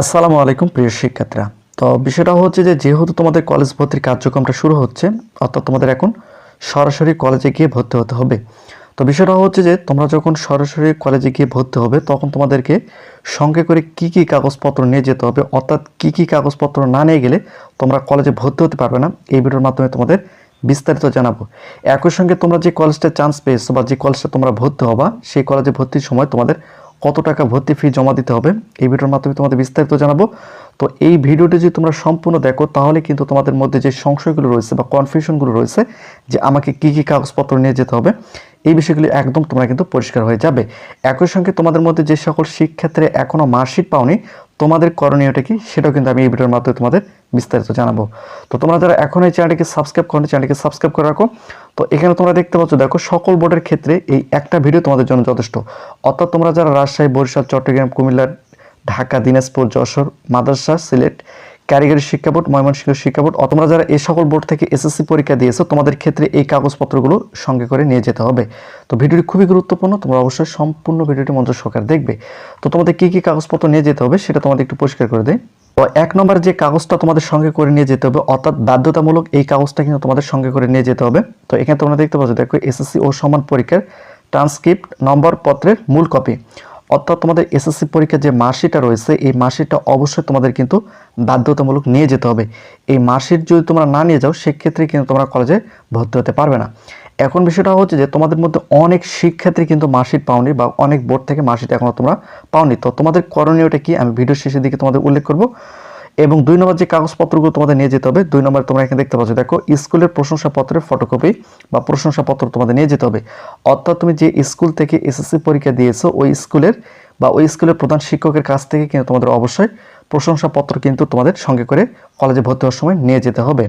আসসালামু আলাইকুম, প্রিয় শিক্ষার্থীরা। তো বিষয়টা হচ্ছে যে, যেহেতু তোমাদের কলেজ ভর্তির কার্যক্রমটা শুরু হচ্ছে, অর্থাৎ তোমাদের এখন সরাসরি কলেজে গিয়ে ভর্তি হতে হবে। তো বিষয়টা হচ্ছে যে, তোমরা যখন সরাসরি কলেজে গিয়ে ভর্তি হবে, তখন তোমাদেরকে সঙ্গে করে কি কি কাগজপত্র নিয়ে যেতে হবে, অর্থাৎ কি কি কাগজপত্র না নিয়ে গেলে তোমরা কলেজে ভর্তি হতে পারবে না। এই ভিডিওর মাধ্যমে তোমাদের বিস্তারিত জানাব। একই সঙ্গে তোমরা যে কলেজটা চান্স পেয়েছ বা যে কলেজটা তোমরা ভর্তি হবা, সেই কলেজে ভর্তির সময় তোমাদের কত টাকা ভর্তি ফি জমা দিতে হবে? এই ভিডিওর মাধ্যমে তোমাদের বিস্তারিত জানাব। তো এই ভিডিওটি যদি তোমরা সম্পূর্ণ দেখো, তাহলে কিন্তু তোমাদের মধ্যে যে সংশয়গুলো রয়েছে বা কনফিউশনগুলো রয়েছে, যে আমাকে কি কি কাগজপত্র নিয়ে যেতে হবে, এই বিষয়গুলি একদম তোমরা কিন্তু পরিষ্কার হয়ে যাবে। একই সঙ্গে তোমাদের মধ্যে যে সকল শিক্ষার্থী এখনও মার্কশিট পাওনি, তোমাদের করণীয়টা কি, সেটাও কিন্তু আমি এই ভিডিওর মাধ্যমে তোমাদের বিস্তারিত জানাব। তো তোমরা যারা এখন এই চ্যানেলটিকে সাবস্ক্রাইব করো চ্যানেলটিকে সাবস্ক্রাইব করে রাখো। তো এখানে তোমরা দেখতে পাচ্ছ, দেখো সকল বোর্ডের ক্ষেত্রে এই একটা ভিডিও তোমাদের জন্য যথেষ্ট। অর্থাৎ তোমরা যারা রাজশাহী, বরিশাল, চট্টগ্রাম, কুমিল্লা ঢাকা, দিনাজপুর, যশোর, মাদ্রাসা, সিলেট, কারিগরি শিক্ষা বোর্ড, ময়মনসিংহ শিক্ষা বোর্ড, অথবা যারা এই সকল বোর্ড থেকে এসএসসি পরীক্ষা দিয়েছ, তোমাদের ক্ষেত্রে এই কাগজপত্রগুলো সঙ্গে করে নিয়ে যেতে হবে। তো ভিডিওটি খুবই গুরুত্বপূর্ণ, তোমরা অবশ্যই সম্পূর্ণ ভিডিওটি মনোযোগ সরকার দেখবে। তো তোমাদের কি কি কাগজপত্র নিয়ে যেতে হবে সেটা তোমাদের একটু পরিষ্কার করে দেয় তো এক নম্বর যে কাগজটা তোমাদের সঙ্গে করে নিয়ে যেতে হবে, অর্থাৎ বাধ্যতামূলক এই কাগজটা কিন্তু তোমাদের সঙ্গে করে নিয়ে যেতে হবে। তো এখানে তোমরা দেখতে পাচ্ছ, দেখো, এসএসসি ও সমান পরীক্ষার ট্রান্সক্রিপ্ট নম্বর, পত্রের মূল কপি অর্থাৎ তোমাদের এসএসসি পরীক্ষার যে মার্কশিটটা রয়েছে, এই মার্কশিটটা অবশ্যই তোমাদের কিন্তু বাধ্যতামূলক নিয়ে যেতে হবে। এই মার্কশিট যদি তোমরা না নিয়ে যাও, সেক্ষেত্রে কিন্তু তোমরা কলেজে ভর্তি হতে পারবে না। এখন বিষয়টা হচ্ছে যে, তোমাদের মধ্যে অনেক শিক্ষার্থী কিন্তু মার্কশিট পাওনি বা অনেক বোর্ড থেকে মার্কশিট এখনও তোমরা পাওনি। তো তোমাদের করণীয়টা কি? আমি ভিডিও শেষের দিকে তোমাদের উল্লেখ করব। এবং দুই নম্বর যে কাগজপত্রগুলো তোমাদের নিয়ে যেতে হবে, দুই নম্বর তোমরা এখানে দেখতে পাচ্ছ, দেখো, স্কুলের প্রশংসাপত্রের ফটোকপি বা প্রশংসাপত্র তোমাদের নিয়ে যেতে হবে। অর্থাৎ তুমি যে স্কুল থেকে এসএসসি পরীক্ষা দিয়েছ, ওই স্কুলের বা ওই স্কুলের প্রধান শিক্ষকের কাছ থেকে কিন্তু তোমাদের অবশ্যই প্রশংসাপত্র কিন্তু তোমাদের সঙ্গে করে কলেজে ভর্তি হওয়ার সময় নিয়ে যেতে হবে।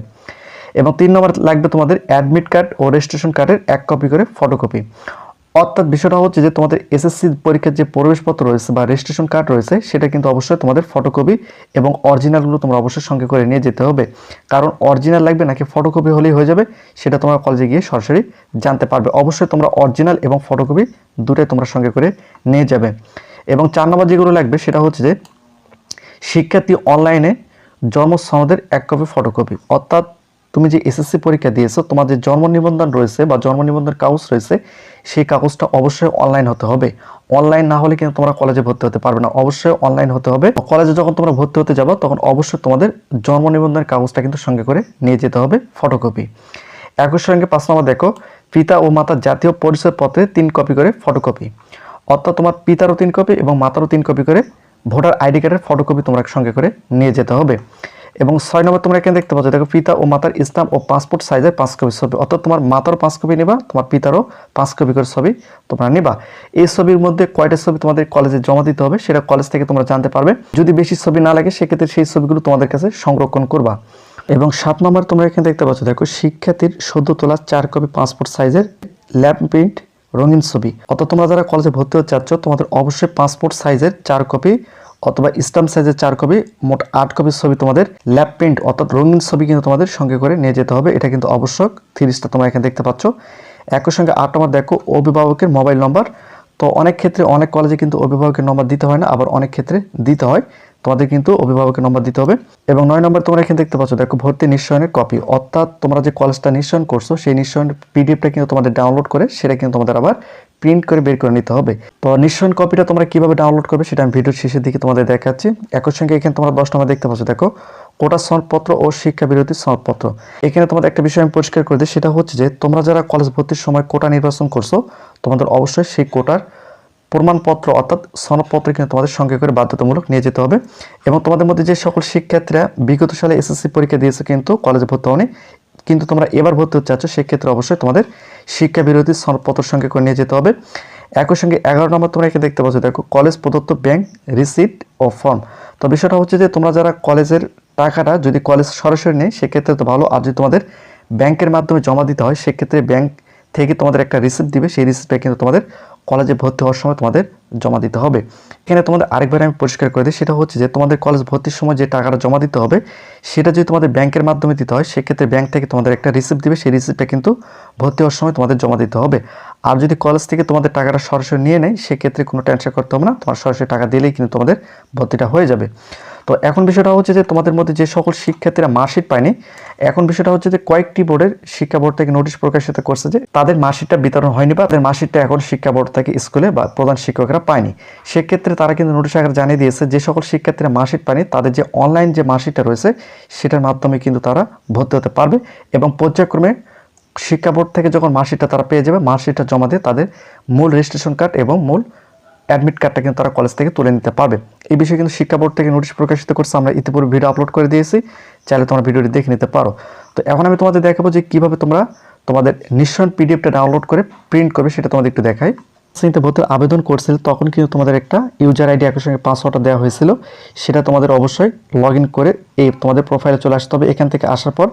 এবং তিন নম্বর লাগবে তোমাদের অ্যাডমিট কার্ড ও রেজিস্ট্রেশন কার্ডের এক কপি করে ফটোকপি অর্থাৎ বিষয়টা হচ্ছে যে তোমাদের এসএসসি পরীক্ষার যে প্রবেশপত্র রয়েছে বা রেজিস্ট্রেশন কার্ড রয়েছে, সেটা কিন্তু অবশ্যই তোমাদের ফটোকপি এবং অরিজিনালগুলো তোমরা অবশ্যই সঙ্গে করে নিয়ে যেতে হবে। কারণ অরিজিনাল লাগবে নাকি ফটোকপি হলেই হয়ে যাবে, সেটা তোমরা কলেজে গিয়ে সরাসরি জানতে পারবে। অবশ্যই তোমরা অরিজিনাল এবং ফটোকপি দুটোই তোমরা সঙ্গে করে নিয়ে যাবে। এবং চার নম্বর যেগুলো লাগবে, সেটা হচ্ছে যে শিক্ষার্থী অনলাইনে জন্ম সনদের এক কপি ফটোকপি অর্থাৎ তুমি যে এসএসসি পরীক্ষা দিয়েছ, তোমার যে জন্ম নিবন্ধন রয়েছে বা জন্ম নিবন্ধন কাগজ রয়েছে, সেই কাগজটা অবশ্যই অনলাইন হতে হবে। অনলাইন না হলে কিন্তু তোমরা কলেজে ভর্তি হতে পারবে না। অবশ্যই অনলাইন হতে হবে। কলেজে যখন তোমরা ভর্তি হতে যাব, তখন অবশ্যই তোমাদের জন্ম নিবন্ধনের কাগজটা কিন্তু সঙ্গে করে নিয়ে যেতে হবে ফটোকপি একই সঙ্গে পাঁচ নম্বর দেখো, পিতা ও মাতার জাতীয় পরিচয়পত্রে তিন কপি করে ফটোকপি অর্থাৎ তোমার পিতারও তিন কপি এবং মাতারও তিন কপি করে ভোটার আইডি কার্ডের ফটোকপি তোমরা সঙ্গে করে নিয়ে যেতে হবে। এবং ছয় নম্বর তোমরা এখানে দেখতে পাচ্ছ, দেখো পিতা ও মাতার ইসলাম ও পাসপোর্ট সাইজের পাঁচ কপি ছবি। অর্থাৎ তোমার মাতারও পাঁচ কপি নেবা, তোমার পিতারও পাঁচ কপি করে ছবি তোমরা নিবা। এই ছবির মধ্যে কয়টা ছবি তোমাদের কলেজে জমা দিতে হবে সেটা কলেজ থেকে তোমরা জানতে পারবে। যদি বেশি ছবি না লাগে, সেক্ষেত্রে সেই ছবিগুলো তোমাদের কাছে সংরক্ষণ করবা। এবং সাত নম্বর তোমরা এখানে দেখতে পাচ্ছ, দেখো শিক্ষার্থীর সদ্য তোলা চার কপি পাসপোর্ট সাইজের ল্যাব প্রিন্ট রঙিন ছবি। অর্থাৎ তোমরা যারা কলেজে ভর্তি হতে চাচ্ছ, তোমাদের অবশ্যই পাসপোর্ট সাইজের চার কপি অথবা স্টাম্প সাইজের চার কপি, মোট আট কপির ছবি তোমাদের ল্যাব প্রিন্ট অর্থাৎ রঙিন ছবি কিন্তু তোমাদের সঙ্গে করে নিয়ে যেতে হবে। এটা কিন্তু আবশ্যক। থিরিশটা তোমরা এখানে দেখতে পাচ্ছ। একই সঙ্গে আট নম্বর দেখো, অভিভাবকের মোবাইল নম্বর তো অনেক ক্ষেত্রে অনেক কলেজে কিন্তু অভিভাবকের নম্বর দিতে হয় না, আবার অনেক ক্ষেত্রে দিতে হয়। তোমাদের কিন্তু অভিভাবকের নম্বর দিতে হবে। এবং নয় নম্বর তোমরা এখানে দেখতে পাচ্ছ, দেখো ভর্তি নিশ্চয়নের কপি অর্থাৎ তোমরা যে কলেজটা নিশ্চয়ন করছ, সেই নিশ্চয়নের পিডিএফটা কিন্তু তোমাদের ডাউনলোড করে সেটা কিন্তু তোমাদের আবার প্রিন্ট করে বের করে নিতে হবে। তো নিশ্চয়ন কপিটা তোমরা কীভাবে ডাউনলোড করবে সেটা আমি ভিডিওর শেষের দিকে তোমাদের দেখাচ্ছি। একই সঙ্গে এখানে তোমরা দশ নম্বর দেখতে পাচ্ছ, দেখো, কোটা সনদপত্র ও শিক্ষা বিরতি সনদপত্র। এখানে তোমাদের একটা বিষয় আমি পরিষ্কার করে দিই, সেটা হচ্ছে যে তোমরা যারা কলেজ ভর্তির সময় কোটা নির্বাচন করছ, তোমাদের অবশ্যই সেই কোটার প্রমাণপত্র অর্থাৎ সনদপত্র কিন্তু তোমাদের সঙ্গে করে বাধ্যতামূলক নিয়ে যেতে হবে। এবং তোমাদের মধ্যে যে সকল শিক্ষার্থীরা বিগত সালে এসএসসি পরীক্ষা দিয়েছে কিন্তু কলেজে ভর্তি হয়নি কিন্তু তোমরা এবার ভর্তি হতে চাচ্ছ, সেক্ষেত্রে অবশ্যই তোমাদের শিক্ষা বিরোধী সনদপত্র সঙ্গে করে নিয়ে যেতে হবে। একই সঙ্গে এগারো নম্বর তোমরা এখানে দেখতে পাচ্ছ, দেখো, কলেজ প্রদত্ত ব্যাংক রিসিপ্ট ও ফর্ম। তো বিষয়টা হচ্ছে যে তোমরা যারা কলেজের টাকাটা যদি কলেজ সরাসরি নেই সেক্ষেত্রে তো ভালো। আর যদি তোমাদের ব্যাংকের মাধ্যমে জমা দিতে হয়, সেক্ষেত্রে ব্যাংক থেকে তোমাদের একটা রিসিপ্ট দিবে, সেই রিসিপ্টটা কিন্তু তোমাদের কলেজে ভর্তি হওয়ার সময় তোমাদের জমা দিতে হবে। এখানে তোমাদের আরেকবার আমি পরিষ্কার করে দিই, সেটা হচ্ছে যে তোমাদের কলেজ ভর্তির সময় যে টাকাটা জমা দিতে হবে, সেটা যদি তোমাদের ব্যাংকের মাধ্যমে দিতে হয়, সেক্ষেত্রে ব্যাংক থেকে তোমাদের একটা রিসিপ্ট দিবে, সেই রিসিপ্টটা কিন্তু ভর্তি হওয়ার সময় তোমাদের জমা দিতে হবে। আর যদি কলেজ থেকে তোমাদের টাকাটা সরাসরি নিয়ে নেয়, সেক্ষেত্রে কোনো টেনশন করতে হবে না, তোমার সরাসরি টাকা দিলেই কিন্তু তোমাদের ভর্তিটা হয়ে যাবে। তো এখন বিষয়টা হচ্ছে যে তোমাদের মধ্যে যে সকল শিক্ষার্থীরা মার্কশিট পায়নি, এখন বিষয়টা হচ্ছে যে কয়েকটি বোর্ডের শিক্ষা বোর্ড থেকে নোটিশ প্রকাশিত করছে যে তাদের মার্কশিটটা বিতরণ হয়নি বা তাদের মার্কশিটটা এখন শিক্ষা বোর্ড থেকে স্কুলে বা প্রধান শিক্ষকরা পায়নি। সেক্ষেত্রে তারা কিন্তু নোটিশ আকারে জানিয়ে দিয়েছে যে সকল শিক্ষার্থীরা মার্কশিট পায়নি, তাদের যে অনলাইন যে মার্কশিটটা রয়েছে সেটার মাধ্যমে কিন্তু তারা ভর্তি হতে পারবে এবং পর্যায়ক্রমে শিক্ষা বোর্ড থেকে যখন মার্কশিটটা তারা পেয়ে যাবে, মার্কশিটটা জমা দিয়ে তাদের মূল রেজিস্ট্রেশন কার্ড এবং মূল অ্যাডমিট কার্ডটা কিন্তু তারা কলেজ থেকে তুলে নিতে পারবে। এই বিষয়ে কিন্তু শিক্ষা বোর্ড থেকে নোটিশ প্রকাশিত করছে, আমরা ইতিপূর্বে ভিডিও আপলোড করে দিয়েছি, চাইলে তোমরা ভিডিওটি দেখে নিতে পারো। তো এখন আমি তোমাদের দেখাবো যে কীভাবে তোমরা তোমাদের নিঃসরণ পিডিএফটা ডাউনলোড করে প্রিন্ট করবে, সেটা তোমাদের একটু দেখাই। শ্রেণীতে ভর্তির আবেদন করছিল, তখন কিন্তু তোমাদের একটা ইউজার আইডি একই সঙ্গে পাসওয়ার্ডটা দেওয়া হয়েছিল, সেটা তোমাদের অবশ্যই লগ করে এই তোমাদের প্রোফাইলে চলে আসতে হবে। এখান থেকে আসার পর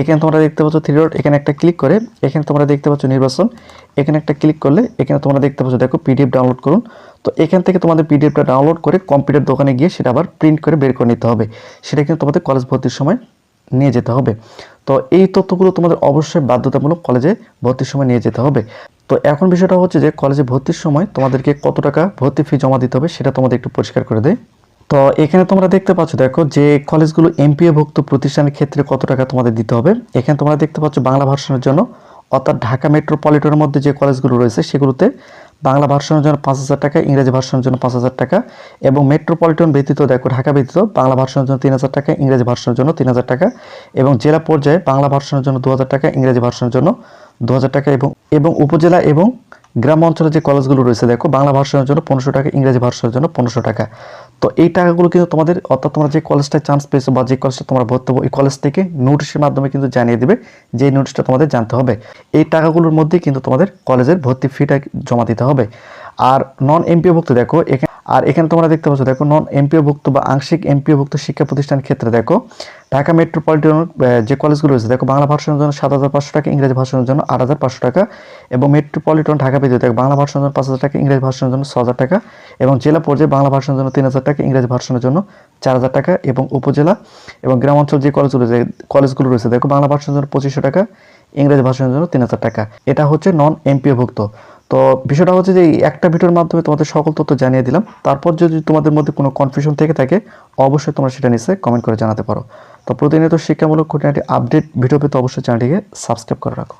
এখানে তোমরা দেখতে পাচ্ছ থ্রি ডট এখানে একটা ক্লিক করে, এখানে তোমরা দেখতে পাচ্ছ নির্বাচন, এখানে একটা ক্লিক করলে এখানে তোমরা দেখতে পাচ্ছ, দেখো পিডিএফ ডাউনলোড করুন। তো এখান থেকে তোমাদের পিডিএফটা ডাউনলোড করে কম্পিউটার দোকানে গিয়ে সেটা আবার প্রিন্ট করে বের করে নিতে হবে। সেটা কিন্তু তোমাদের কলেজ ভর্তির সময় নিয়ে যেতে হবে। তো এই তথ্যগুলো তোমাদের অবশ্যই বাধ্যতামূলক কলেজে ভর্তির সময় নিয়ে যেতে হবে। তো এখন বিষয়টা হচ্ছে যে কলেজে ভর্তির সময় তোমাদেরকে কত টাকা ভর্তি ফি জমা দিতে হবে সেটা তোমাদের একটু পরিষ্কার করে দেয় তো এখানে তোমরা দেখতে পাচ্ছ, দেখো যে কলেজগুলো এমপিএ ভুক্ত প্রতিষ্ঠানের ক্ষেত্রে কত টাকা তোমাদের দিতে হবে। এখানে তোমরা দেখতে পাচ্ছ বাংলা ভার্সনের জন্য, অর্থাৎ ঢাকা মেট্রোপলিটনের মধ্যে যে কলেজগুলো রয়েছে সেগুলোতে বাংলা ভার্সনের জন্য পাঁচ হাজার টাকা, ইংরেজি ভার্সনের জন্য পাঁচ হাজার টাকা এবং মেট্রোপলিটন ব্যতীত দেখো, ঢাকা ব্যতীত বাংলা ভার্সনের জন্য তিন হাজার টাকা, ইংরেজি ভার্সনের জন্য তিন হাজার টাকা এবং জেলা পর্যায়ে বাংলা ভার্সনের জন্য দু হাজার টাকা, ইংরেজি ভার্সনের জন্য দু হাজার টাকা এবং এবং উপজেলা এবং গ্রাম অঞ্চলে যে কলেজগুলো রয়েছে, দেখো, বাংলা ভার্সনের জন্য পনেরোশো টাকা, ইংরেজি ভার্সনের জন্য পনেরোশো টাকা। তো এই টাকাগুলো কিন্তু তোমাদের, অর্থাৎ তোমরা যে কলেজটায় চান্স পেয়েছ বা যে কলেজটা তোমরা ভর্তি হব, এই কলেজ থেকে নোটিশের মাধ্যমে কিন্তু জানিয়ে দেবে যে নোটিশটা তোমাদের জানতে হবে। এই টাকাগুলোর মধ্যে কিন্তু তোমাদের কলেজের ভর্তি ফিটা জমা দিতে হবে। আর নন এমপিওভুক্ত দেখো, এখানে আর এখানে তোমরা দেখতে পাচ্ছ, দেখো নন এমপিওভুক্ত বা আংশিক এমপিওভুক্ত শিক্ষা প্রতিষ্ঠানের ক্ষেত্রে, দেখো, ঢাকা মেট্রোপলিটন যে কলেজগুলো রয়েছে, দেখো, বাংলা ভার্সনের জন্য সাত হাজার পাঁচশো টাকা, ইংরেজি ভার্সনের জন্য আট হাজার পাঁচশো টাকা এবং মেট্রোপলিটন ঢাকা ব্যতীত দেখো, বাংলা ভার্সনের জন্য পাঁচ হাজার টাকা, ইংরেজি ভাষণের জন্য ছ হাজার টাকা এবং জেলা পর্যায়ে বাংলা ভার্সনের জন্য তিন হাজার টাকা, ইংরেজি ভাষণের জন্য চার হাজার টাকা এবং উপজেলা এবং গ্রাম অঞ্চল যে কলেজগুলো রয়েছে কলেজগুলো রয়েছে, দেখো, বাংলা ভার্সনের জন্য পঁচিশশো টাকা, ইংরেজি ভাষণের জন্য তিন হাজার টাকা। এটা হচ্ছে নন এমপিওভুক্ত তো বিষয়টা হচ্ছে যে একটা ভিডিওর মাধ্যমে তোমাদের সকল তথ্য জানিয়ে দিলাম। তারপর যদি তোমাদের মধ্যে কোনো কনফিউশন থেকে থাকে, অবশ্যই তোমরা সেটা নিচে কমেন্ট করে জানাতে পারো। তো প্রতিনিয়ত শিক্ষামূলক খুঁটিনাটি আপডেট ভিডিও পেতে অবশ্যই চ্যানেলটিকে সাবস্ক্রাইব করে রাখো।